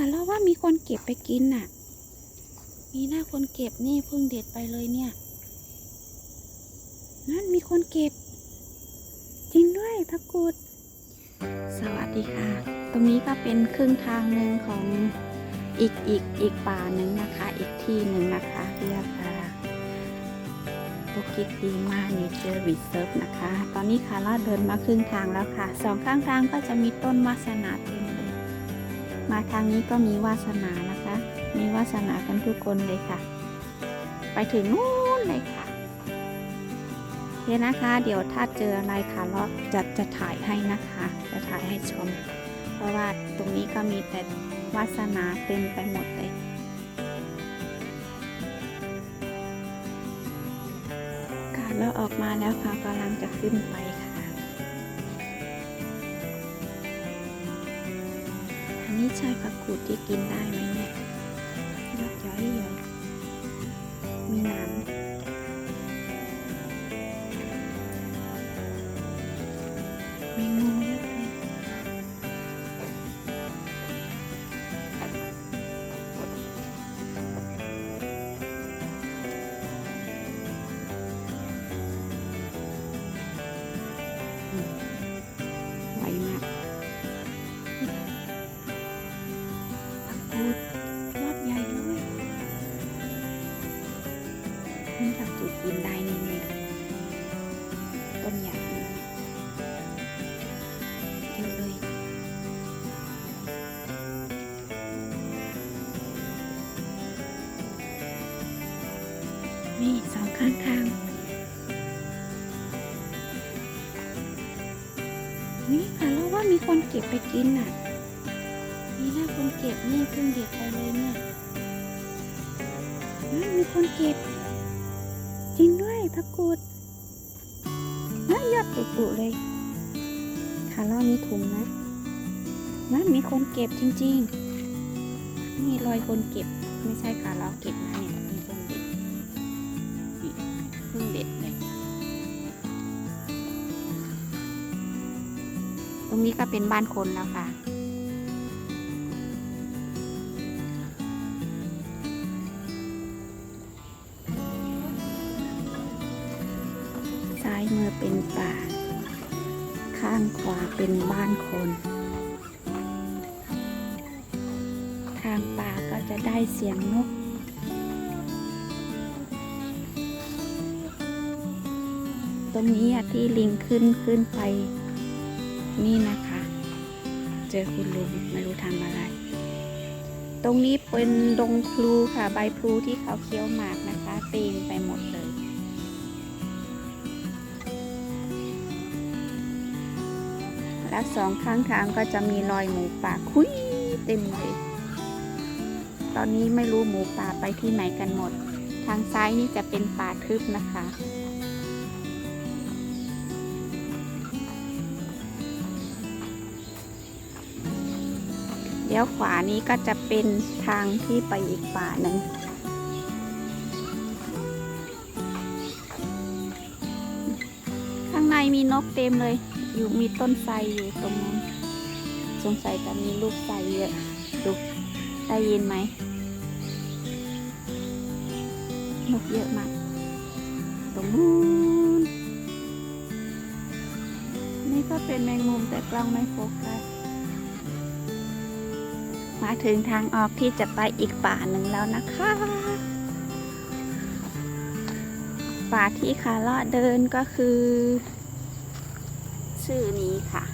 ค่ะแล้วว่ามีคนเก็บไปกินน่ะ มีหน้าคนเก็บนี่เพิ่งเด็ดไปเลยเนี่ยนั่นมีคนเก็บ จริงด้วยพักกูดสวัสดีค่ะ ตรงนี้ก็เป็นครึ่งทางหนึ่งของอีกอีกอีกป่าหนึ่งนะคะ อีกที่หนึ่งนะคะเรียกว่าบุกิตดีมาเนเจอร์รีเซิร์ฟนะคะ ตอนนี้คาร่าเดินมาครึ่งทางแล้วค่ะ สองข้างทางก็จะมีต้นวาสนาเต็มเลย มาทางนี้ก็มีวาสนานะคะ มีวาสนากันทุกคนเลยค่ะ ไปถึงนู้นเลยค่ะเดี๋ยวนะคะ เดี๋ยวถ้าเจออะไรค่ะเราจะจะถ่ายให้นะคะ จะถ่ายให้ชม เพราะว่าตรงนี้ก็มีแต่วาสนาเต็มไปหมดเลยค่ะเราออกมาแล้วค่ะกำลังจะขึ้นไป ใช่ผักกูดที่กินได้ไหมเนี่ยยอดย้อยย้อยมีหน้ำมีงูเยอะเลยอืม ผักกูดกินได้นี่นี่ต้นใหญ่เลยเยอะเลย นี่สองข้างทางนี่ค่ะแล้วว่ามีคนเก็บไปกินน่ะมีหน้าคนเก็บนี่เพิ่งเด็ดไปเลยเนี่ยนั่มีคนเก็บ จริงด้วยพักกูดน่ายอดตุๆเลยค่ะล้วมีถุงนะนั่นมีคนเก็บจริง ๆ นี่รอยคนเก็บไม่ใช่ค่ะเราเก็บนะเนี่ยมีคนเด็ดนี่เพิ่งเด็ดเลยตรงนี้ก็เป็นบ้านคนแล้วค่ะายมือเป็นป่า ข้างขวาเป็นบ้านคน ทางป่าก็จะได้เสียงนกตรงนี้ที่ลิงขึ้นขึ้นไป นี่นะคะ เจอคุณลุงไม่รู้ทำอะไร ตรงนี้เป็นดงพลูค่ะใบพลูที่เขาเคี้ยวหมากนะคะเต็มไปหมดเลย และสองข้างทางก็จะมีรอยหมูป่าคุยเต็มเลย ตอนนี้ไม่รู้หมูป่าไปที่ไหนกันหมด ทางซ้ายนี่จะเป็นป่าทึบนะคะเดี๋ยวขวานี้ก็จะเป็นทางที่ไปอีกป่าหนึ่งข้างในมีนกเต็มเลย อยู่มีต้นไทรอยู่ตรงนั้นสงสัยจะมีลูกไทรเยอะดูได้ยินไหมนกเยอะมากตรงนู้นนี่ก็เป็นแมงมุมแต่กล้องไม่โฟกัสมาถึงทางออกที่จะไปอีกป่าหนึ่งแล้วนะคะ ป่าที่คาร่าเดินก็คือ ชื่อนี้ค่ะ